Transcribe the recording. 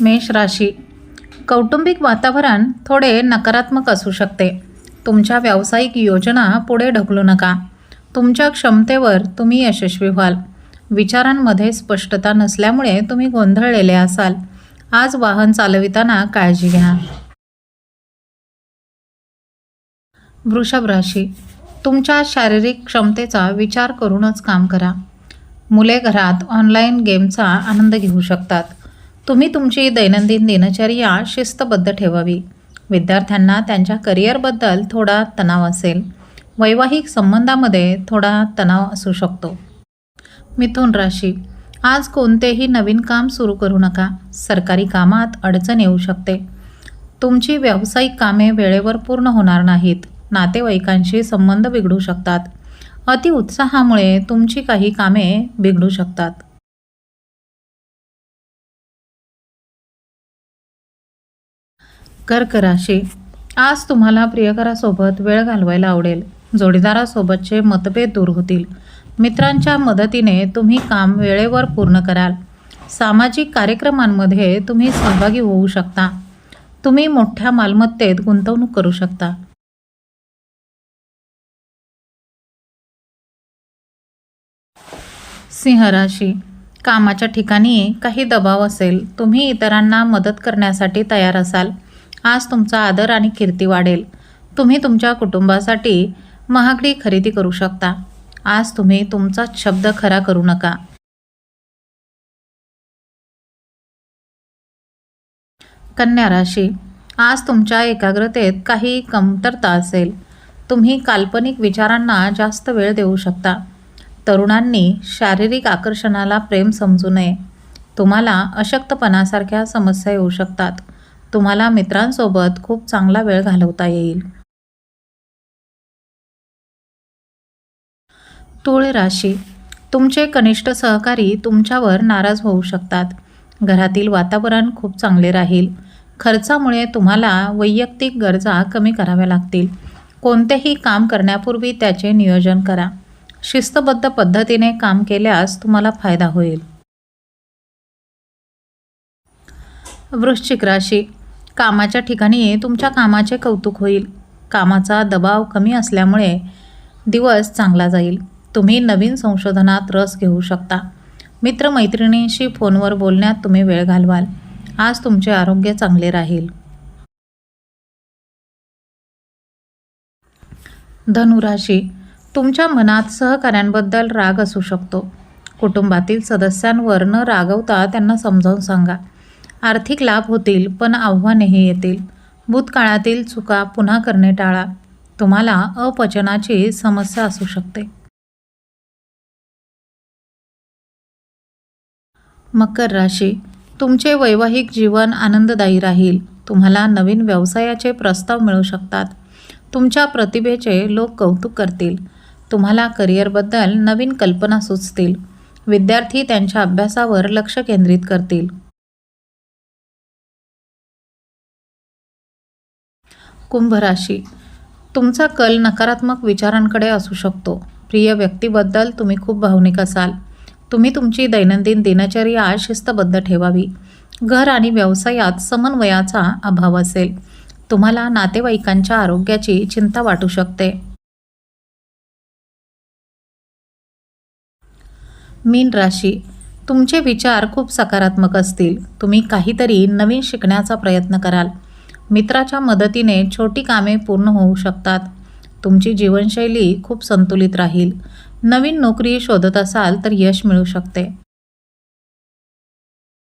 मेष राशी. कौटुंबिक वातावरण थोडे नकारात्मक असू शकते. तुमच्या व्यावसायिक योजना पुढे ढकलू नका. तुमच्या क्षमतेवर तुम्ही यशस्वी व्हाल. विचारांमध्ये स्पष्टता नसल्यामुळे तुम्ही गोंधळलेले असाल. आज वाहन चालविताना काळजी घ्या. वृषभ राशी. तुमच्या शारीरिक क्षमतेचा विचार करूनच काम करा. मुले घरात ऑनलाईन गेमचा आनंद घेऊ शकतात. तुम्ही तुमची दैनंदिन दिनचर्या शिस्तबद्ध ठेवावी. विद्यार्थ्यांना त्यांच्या करिअरबद्दल थोडा तणाव असेल. वैवाहिक संबंधामध्ये थोडा तणाव असू शकतो. मिथुन राशी. आज कोणतेही नवीन काम सुरू करू नका. सरकारी कामात अडचण येऊ शकते. तुमची व्यावसायिक कामे वेळेवर पूर्ण होणार नाहीत. नातेवाईकांशी संबंध बिघडू शकतात. अतिउत्साहामुळे तुमची काही कामे बिघडू शकतात. कर्कराशी. आज तुम्हाला प्रियकरासोबत वेळ घालवायला आवडेल. जोडीदारासोबतचे मतभेद दूर होतील. मित्रांच्या मदतीने तुम्ही काम वेळेवर पूर्ण कराल. सामाजिक कार्यक्रमांमध्ये तुम्ही सहभागी होऊ शकता. तुम्ही मोठ्या मालमत्तेत गुंतवणूक करू शकता. सिंह राशी कामाच्या ठिकाणी काही दबाव असेल तुम्ही इतरांना मदत करण्यासाठी तयार असाल. आज तुमचा आदर आणि कीर्ती वाढेल. तुम्ही तुमच्या कुटुंबासाठी महागडी खरेदी करू शकता. आज तुम्ही तुमचा शब्द खरा करू नका. कन्या राशी. आज तुमच्या एकाग्रतेत काही कमतरता असेल. तुम्ही काल्पनिक विचारांना जास्त वेळ देऊ शकता. तरुणांनी शारीरिक आकर्षणाला प्रेम समजू नये. तुम्हाला अशक्तपणासारख्या समस्या येऊ शकतात. तुम्हाला मित्रांसोबत खूप चांगला वेळ घालवता येईल. तुळ राशी. तुमचे कनिष्ठ सहकारी तुमच्यावर नाराज होऊ शकतात. घरातील वातावरण खूप चांगले राहील. खर्चामुळे तुम्हाला वैयक्तिक गरजा कमी कराव्या लागतील. कोणतेही काम करण्यापूर्वी त्याचे नियोजन करा. शिस्तबद्ध पद्धतीने काम केल्यास तुम्हाला फायदा होईल. वृश्चिक राशी. कामाच्या ठिकाणी तुमच्या कामाचे कौतुक होईल. कामाचा दबाव कमी असल्यामुळे दिवस चांगला जाईल. तुम्ही नवीन संशोधनात रस घेऊ शकता. मित्रमैत्रिणींशी फोनवर बोलण्यात तुम्ही वेळ घालवाल. आज तुमचे आरोग्य चांगले राहील. धनुराशी तुमच्या मनात सहकाऱ्यांबद्दल राग असू शकतो. कुटुंबातील सदस्यांवर न रागवता त्यांना समजावून सांगा. आर्थिक लाभ होतील पण आव्हानेही येतील. भूतकाळातील चुका पुन्हा करणे टाळा. तुम्हाला अपचनाची समस्या असू शकते. मकर राशी. तुमचे वैवाहिक जीवन आनंददायी राहील. तुम्हाला नवीन व्यवसायाचे प्रस्ताव मिळू शकतात. तुमच्या प्रतिभेचे लोक कौतुक करतील. तुम्हाला करिअरबद्दल नवीन कल्पना सुचतील. विद्यार्थी त्यांच्या अभ्यासावर लक्ष केंद्रित करतील. कुंभ राशी तुमचा कल नकारात्मक विचारांकडे असू शकतो. प्रिय व्यक्तीबद्दल तुम्ही खूप भावनिक असाल. तुम्ही तुमची दैनंदिन दिनचर्या शिस्तबद्ध ठेवावी. घर आणि व्यवसायात समन्वयाचा अभाव असेल. तुम्हाला नातेवाईकांच्या आरोग्याची चिंता वाटू शकते. मीन राशी. तुमचे विचार खूप सकारात्मक असतील. तुम्ही काहीतरी नवीन शिकण्याचा प्रयत्न कराल. मित्राच्या मदतीने छोटी कामे पूर्ण होऊ शकतात. तुमची जीवनशैली खूप संतुलित राहील. नवीन नोकरी शोधत असाल तर यश मिळू शकते.